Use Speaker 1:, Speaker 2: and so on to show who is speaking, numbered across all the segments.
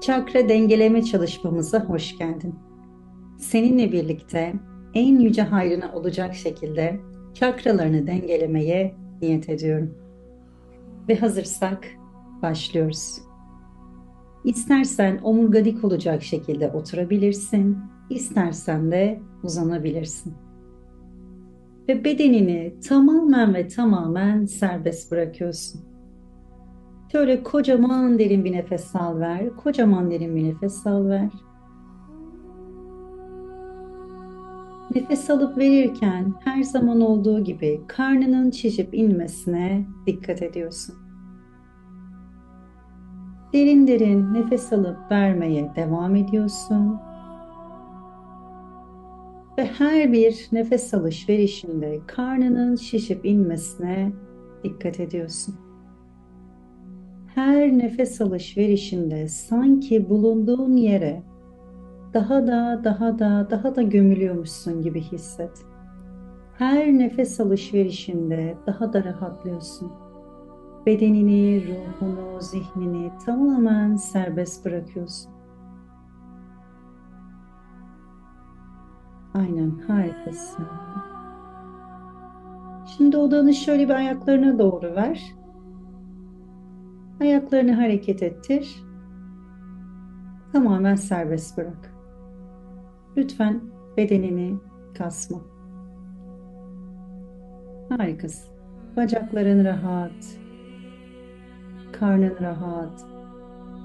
Speaker 1: Çakra dengeleme çalışmamıza hoş geldin. Seninle birlikte en yüce hayrına olacak şekilde çakralarını dengelemeye niyet ediyorum. Ve hazırsak başlıyoruz. İstersen omurgadik olacak şekilde oturabilirsin, istersen de uzanabilirsin. Ve bedenini tamamen ve tamamen serbest bırakıyorsun. Şöyle kocaman derin bir nefes al ver. Kocaman derin bir nefes al ver. Nefes alıp verirken her zaman olduğu gibi karnının şişip inmesine dikkat ediyorsun. Derin derin nefes alıp vermeye devam ediyorsun. Ve her bir nefes alış verişinde karnının şişip inmesine dikkat ediyorsun her nefes alış verişinde sanki bulunduğun yere daha da daha da daha da gömülüyormuşsun gibi hisset. Her nefes alış verişinde daha da rahatlıyorsun. Bedenini, ruhunu, zihnini tamamen serbest bırakıyorsun. Aynen harikasın. Şimdi odanı şöyle bir ayaklarına doğru ver. Ayaklarını hareket ettir. Tamamen serbest bırak. Lütfen bedenini kasma. Harikasın. Bacakların rahat. Karnın rahat.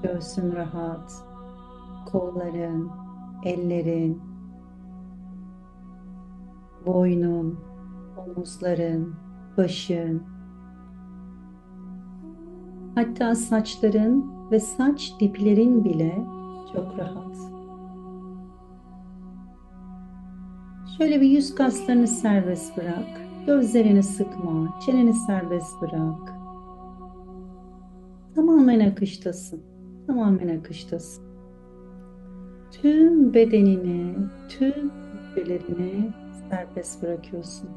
Speaker 1: Göğsün rahat. Kolların, ellerin, boynun, omuzların, başın, Hatta saçların ve saç diplerin bile çok rahat. Şöyle bir yüz kaslarını serbest bırak. Gözlerini sıkma, çeneni serbest bırak. Tamamen akıştasın. Tamamen akıştasın. Tüm bedenini, tüm hücrelerini serbest bırakıyorsun.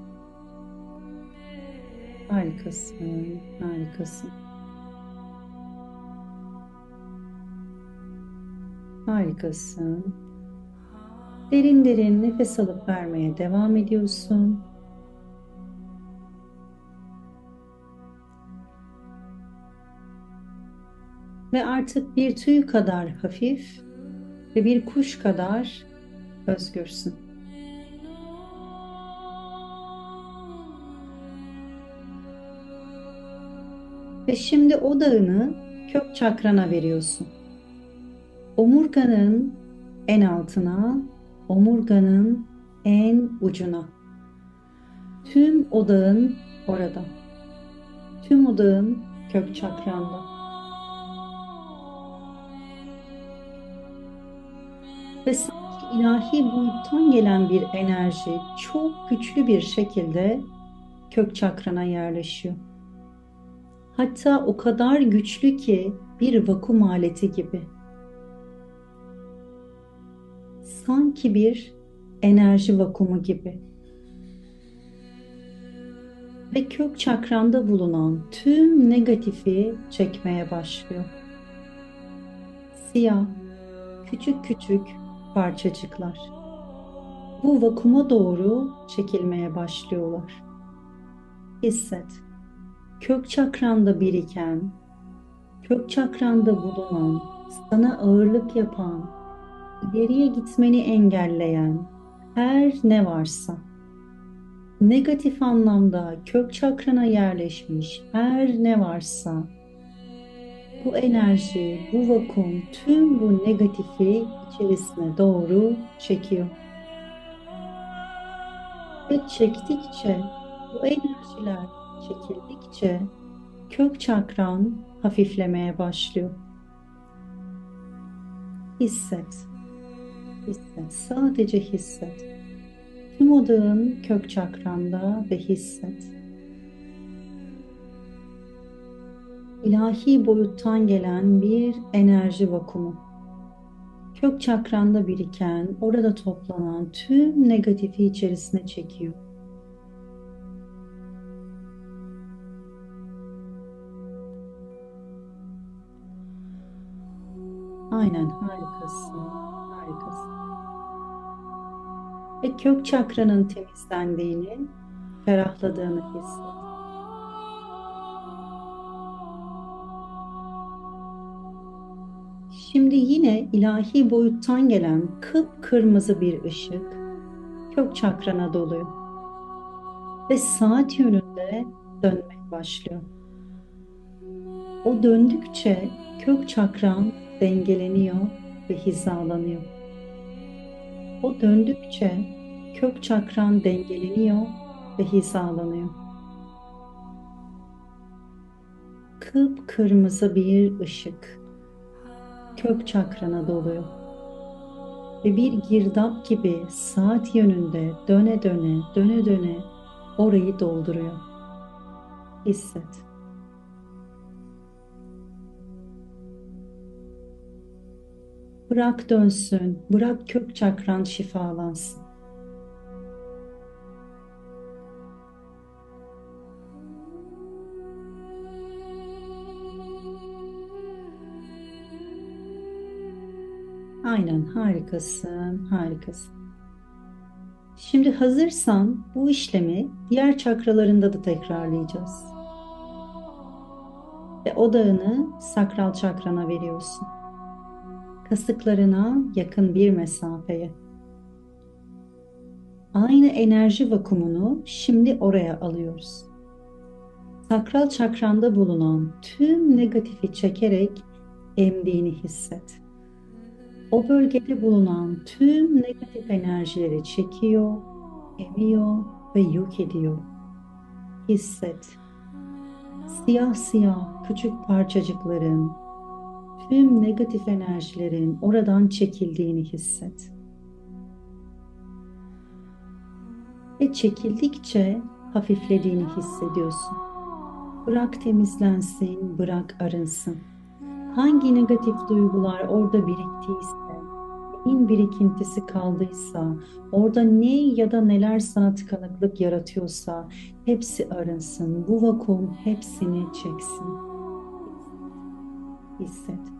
Speaker 1: Harikasın, harikasın. Harikasın. Derin derin nefes alıp vermeye devam ediyorsun. Ve artık bir tüy kadar hafif ve bir kuş kadar özgürsün. Ve şimdi odağını kök çakrana veriyorsun omurganın en altına, omurganın en ucuna. Tüm odağın orada. Tüm odağın kök çakranda. Ve sanki ilahi boyuttan gelen bir enerji çok güçlü bir şekilde kök çakrana yerleşiyor. Hatta o kadar güçlü ki bir vakum aleti gibi. Sanki bir enerji vakumu gibi. Ve kök çakranda bulunan tüm negatifi çekmeye başlıyor. Siyah, küçük küçük parçacıklar. Bu vakuma doğru çekilmeye başlıyorlar. Hisset. Kök çakranda biriken, kök çakranda bulunan, sana ağırlık yapan, ileriye gitmeni engelleyen her ne varsa, negatif anlamda kök çakrana yerleşmiş her ne varsa, bu enerji, bu vakum tüm bu negatifi içerisine doğru çekiyor. Ve çektikçe, bu enerjiler çekildikçe kök çakran hafiflemeye başlıyor. Hisset. Hisset. Sadece hisset. Tüm odağın kök çakranda ve hisset. İlahi boyuttan gelen bir enerji vakumu. Kök çakranda biriken, orada toplanan tüm negatifi içerisine çekiyor. Aynen harikasın. Ve kök çakranın temizlendiğini, ferahladığını hisset. Şimdi yine ilahi boyuttan gelen kıpkırmızı bir ışık kök çakrana doluyor. Ve saat yönünde dönmeye başlıyor. O döndükçe kök çakran dengeleniyor ve hizalanıyor. O döndükçe kök çakran dengeleniyor ve hizalanıyor. Kıpkırmızı bir ışık kök çakrana doluyor. Ve bir girdap gibi saat yönünde döne döne döne döne orayı dolduruyor. Hisset. Bırak dönsün, bırak kök çakran şifalansın. Aynen harikasın, harikasın. Şimdi hazırsan bu işlemi diğer çakralarında da tekrarlayacağız. Ve odağını sakral çakrana veriyorsun. Kasıklarına yakın bir mesafeye. Aynı enerji vakumunu şimdi oraya alıyoruz. Sakral çakranda bulunan tüm negatifi çekerek emdiğini hisset o bölgede bulunan tüm negatif enerjileri çekiyor, emiyor ve yok ediyor. Hisset. Siyah siyah küçük parçacıkların, tüm negatif enerjilerin oradan çekildiğini hisset. Ve çekildikçe hafiflediğini hissediyorsun. Bırak temizlensin, bırak arınsın hangi negatif duygular orada biriktiyse, neyin birikintisi kaldıysa, orada ne ya da neler sana tıkanıklık yaratıyorsa hepsi arınsın. Bu vakum hepsini çeksin. Hisset.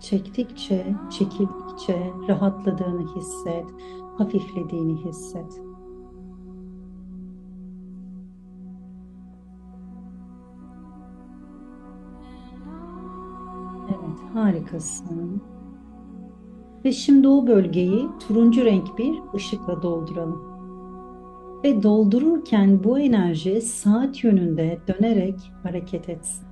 Speaker 1: Çektikçe, çekildikçe rahatladığını hisset, hafiflediğini hisset. Harikasın. Ve şimdi o bölgeyi turuncu renk bir ışıkla dolduralım. Ve doldururken bu enerji saat yönünde dönerek hareket etsin.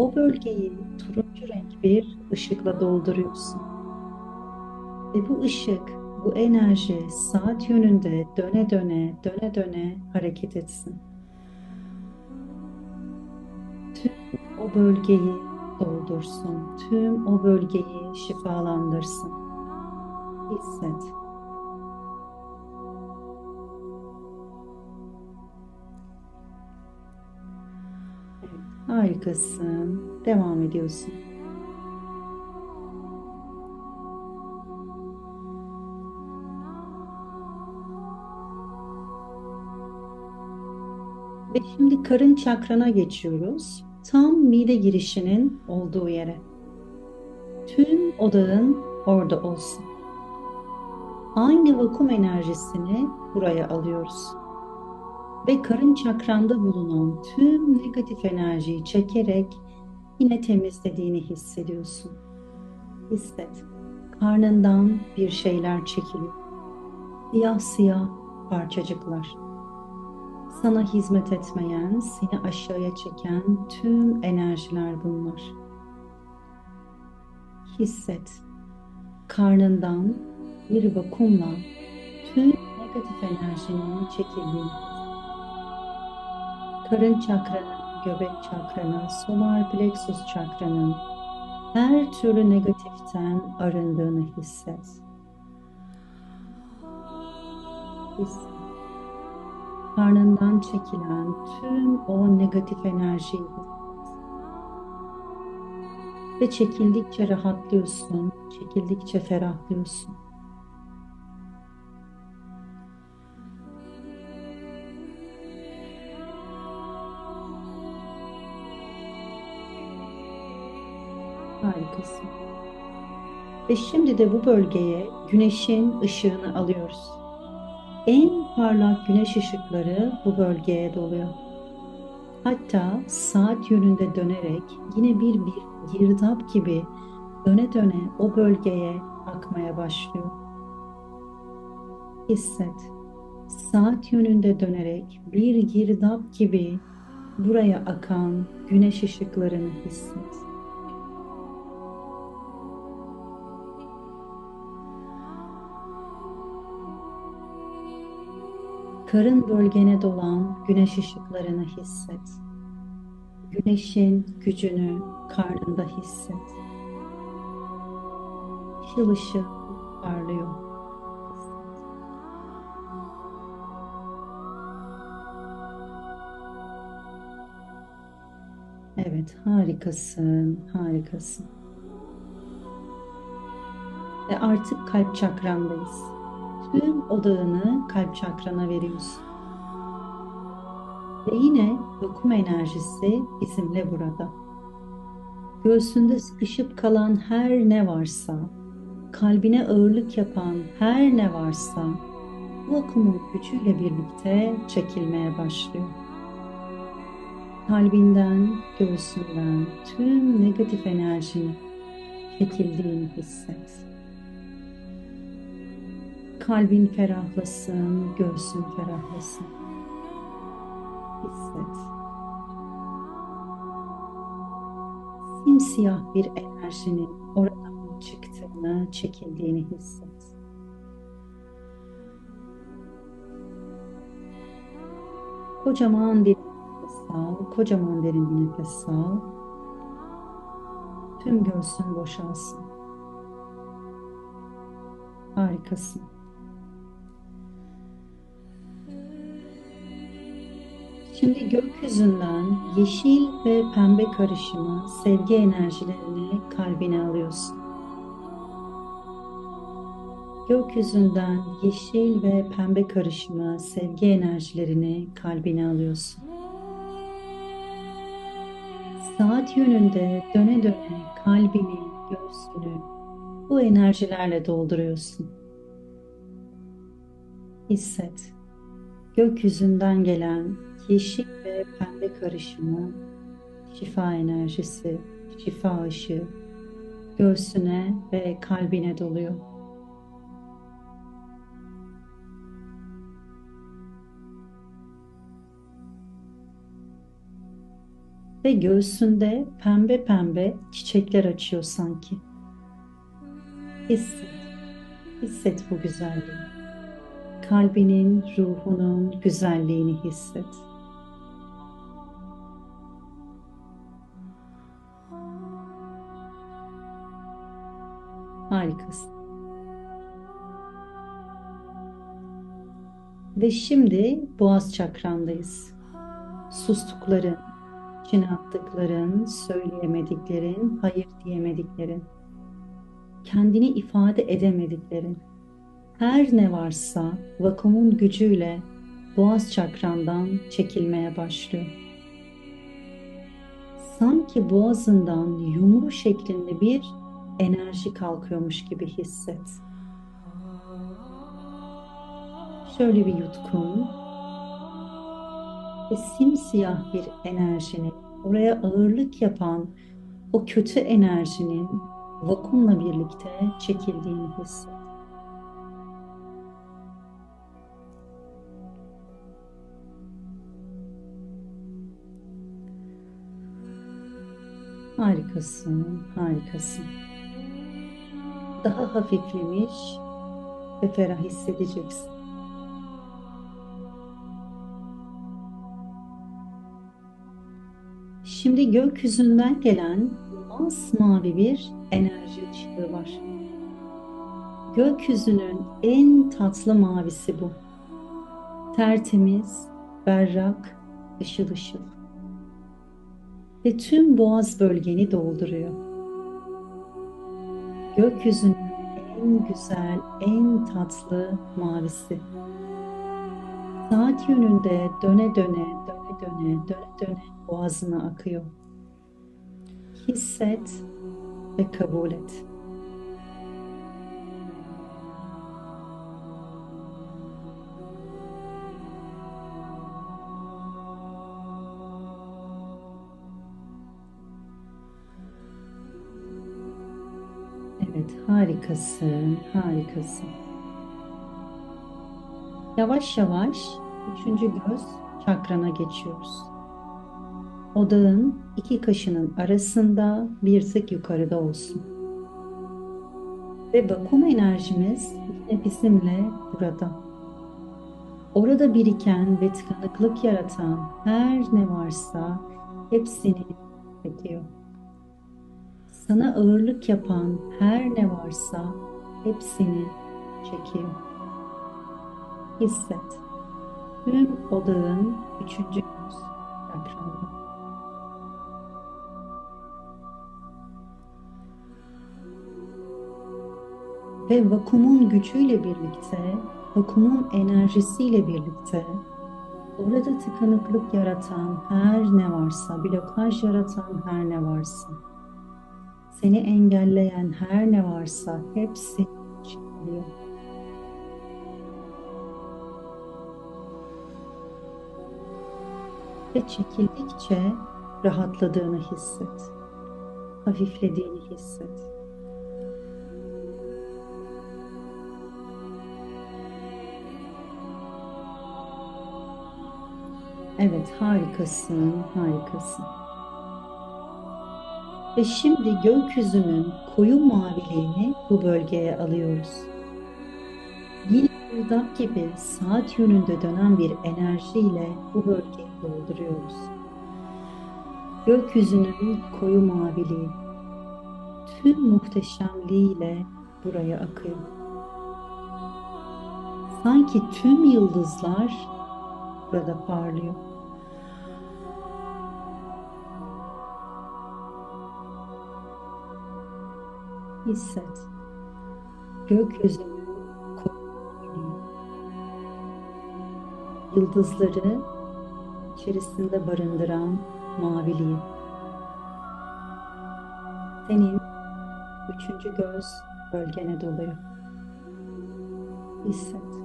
Speaker 1: O bölgeyi turuncu renk bir ışıkla dolduruyorsun. Ve bu ışık, bu enerji saat yönünde döne döne, döne döne hareket etsin. o bölgeyi doldursun. Tüm o bölgeyi şifalandırsın. Hisset. Harikasın. Devam ediyorsun. Ve şimdi karın çakrana geçiyoruz tam mide girişinin olduğu yere. Tüm odağın orada olsun. Aynı vakum enerjisini buraya alıyoruz. Ve karın çakranda bulunan tüm negatif enerjiyi çekerek yine temizlediğini hissediyorsun. Hisset. Karnından bir şeyler çekiliyor. Siyah siyah parçacıklar sana hizmet etmeyen, seni aşağıya çeken tüm enerjiler bunlar. Hisset. Karnından bir vakumla tüm negatif enerjinin çekildiğini. Karın çakranın, göbek çakranın, solar plexus çakranın her türlü negatiften arındığını hisset. Hisset karnından çekilen tüm o negatif enerjiyi ve çekildikçe rahatlıyorsun, çekildikçe ferahlıyorsun. Harikasın. Ve şimdi de bu bölgeye güneşin ışığını alıyoruz. En parlak güneş ışıkları bu bölgeye doluyor. Hatta saat yönünde dönerek yine bir, bir girdap gibi döne döne o bölgeye akmaya başlıyor. Hisset. Saat yönünde dönerek bir girdap gibi buraya akan güneş ışıklarını hisset. Karın bölgene dolan güneş ışıklarını hisset. Güneşin gücünü karnında hisset. Işıl ışıl parlıyor. Evet, harikasın, harikasın. Ve artık kalp çakrandayız tüm odağını kalp çakrana veriyorsun. Ve yine dokum enerjisi bizimle burada. Göğsünde sıkışıp kalan her ne varsa, kalbine ağırlık yapan her ne varsa, bu akımın gücüyle birlikte çekilmeye başlıyor. Kalbinden, göğsünden tüm negatif enerjini çekildiğini hisset. Kalbin ferahlasın, göğsün ferahlasın. Hisset. Simsiyah bir enerjinin oradan çıktığını, çekildiğini hisset. Kocaman bir nefes al, kocaman derin bir nefes al. Tüm göğsün boşalsın. Harikasın. Şimdi gökyüzünden yeşil ve pembe karışımı sevgi enerjilerini kalbine alıyorsun. Gökyüzünden yeşil ve pembe karışımı sevgi enerjilerini kalbine alıyorsun. Saat yönünde döne döne kalbini, göğsünü bu enerjilerle dolduruyorsun. Hisset. Gökyüzünden gelen yeşil ve pembe karışımı, şifa enerjisi, şifa ışığı göğsüne ve kalbine doluyor. Ve göğsünde pembe pembe çiçekler açıyor sanki. Hisset, hisset bu güzelliği. Kalbinin, ruhunun güzelliğini hisset. Harikasın. Ve şimdi boğaz çakrandayız. Sustukların, içine attıkların, söyleyemediklerin, hayır diyemediklerin, kendini ifade edemediklerin, her ne varsa vakumun gücüyle boğaz çakrandan çekilmeye başlıyor. Sanki boğazından yumru şeklinde bir enerji kalkıyormuş gibi hisset. Şöyle bir yutkun ve simsiyah bir enerjinin oraya ağırlık yapan o kötü enerjinin vakumla birlikte çekildiğini hisset. Harikasın, harikasın daha hafiflemiş ve ferah hissedeceksin. Şimdi gökyüzünden gelen masmavi bir enerji ışığı var. Gökyüzünün en tatlı mavisi bu. Tertemiz, berrak, ışıl ışıl. Ve tüm boğaz bölgeni dolduruyor gökyüzünün en güzel, en tatlı mavisi. Saat yönünde döne döne, döne döne, döne döne boğazına akıyor. Hisset ve kabul et. Harikasın, harikasın. Yavaş yavaş üçüncü göz çakrana geçiyoruz. Odağın iki kaşının arasında bir tık yukarıda olsun. Ve vakum enerjimiz yine bizimle burada. Orada biriken ve tıkanıklık yaratan her ne varsa hepsini çekiyor. Sana ağırlık yapan her ne varsa hepsini çekiyor. Hisset. Tüm odağın üçüncü göz çakranda. Ve vakumun gücüyle birlikte, vakumun enerjisiyle birlikte orada tıkanıklık yaratan her ne varsa, blokaj yaratan her ne varsa, seni engelleyen her ne varsa hepsi çıkıyor. Ve çekildikçe rahatladığını hisset. Hafiflediğini hisset. Evet, harikasın, harikasın. Ve şimdi gökyüzünün koyu maviliğini bu bölgeye alıyoruz. Yine girdap gibi saat yönünde dönen bir enerjiyle bu bölgeyi dolduruyoruz. Gökyüzünün koyu maviliği tüm muhteşemliğiyle buraya akıyor. Sanki tüm yıldızlar burada parlıyor. Hisset. Gökyüzünün koyu yıldızları içerisinde barındıran maviliği. Senin üçüncü göz bölgene doluyor. Hisset.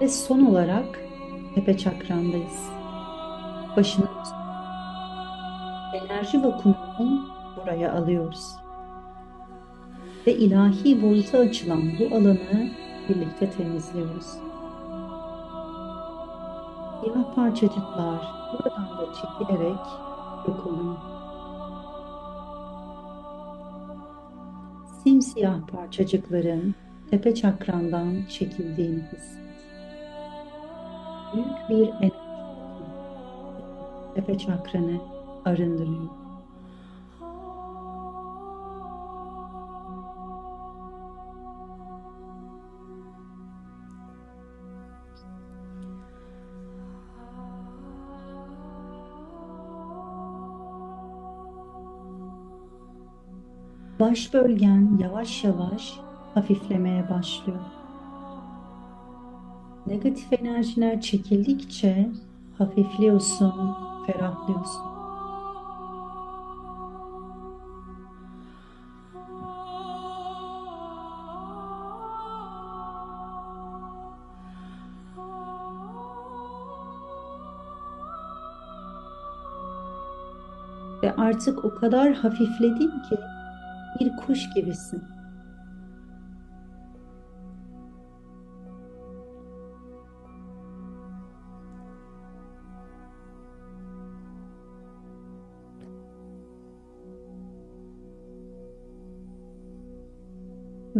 Speaker 1: Ve son olarak tepe çakrandayız. Başını enerji vakumunu buraya alıyoruz. Ve ilahi boyuta açılan bu alanı birlikte temizliyoruz. Siyah parçacıklar buradan da çekilerek yok oluyor. Simsiyah parçacıkların tepe çakrandan çekildiğini hisset büyük bir enerji tepe çakranı arındırıyor. Baş bölgen yavaş yavaş hafiflemeye başlıyor. Negatif enerjiler çekildikçe hafifliyorsun, ferahlıyorsun. Ve artık o kadar hafifledin ki bir kuş gibisin.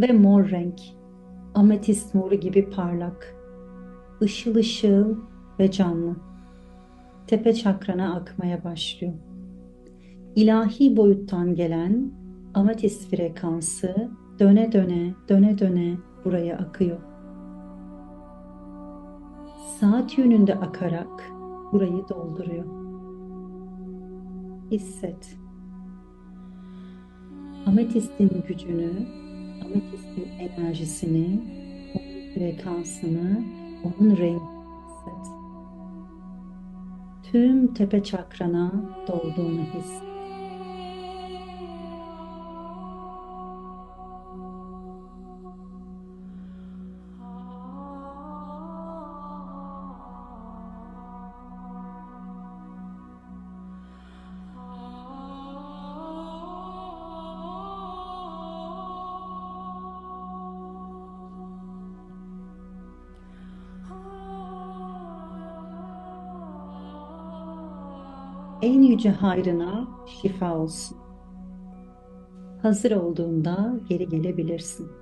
Speaker 1: Ve mor renk, ametist moru gibi parlak, ışıl ışıl ve canlı. Tepe çakrana akmaya başlıyor. İlahi boyuttan gelen ametist frekansı döne döne döne döne buraya akıyor. Saat yönünde akarak burayı dolduruyor. hisset. Ametistin gücünü, ametistin enerjisini, onun frekansını, onun rengini hisset. Tüm tepe çakrana dolduğunu hisset. En yüce hayrına şifa olsun. Hazır olduğunda geri gelebilirsin.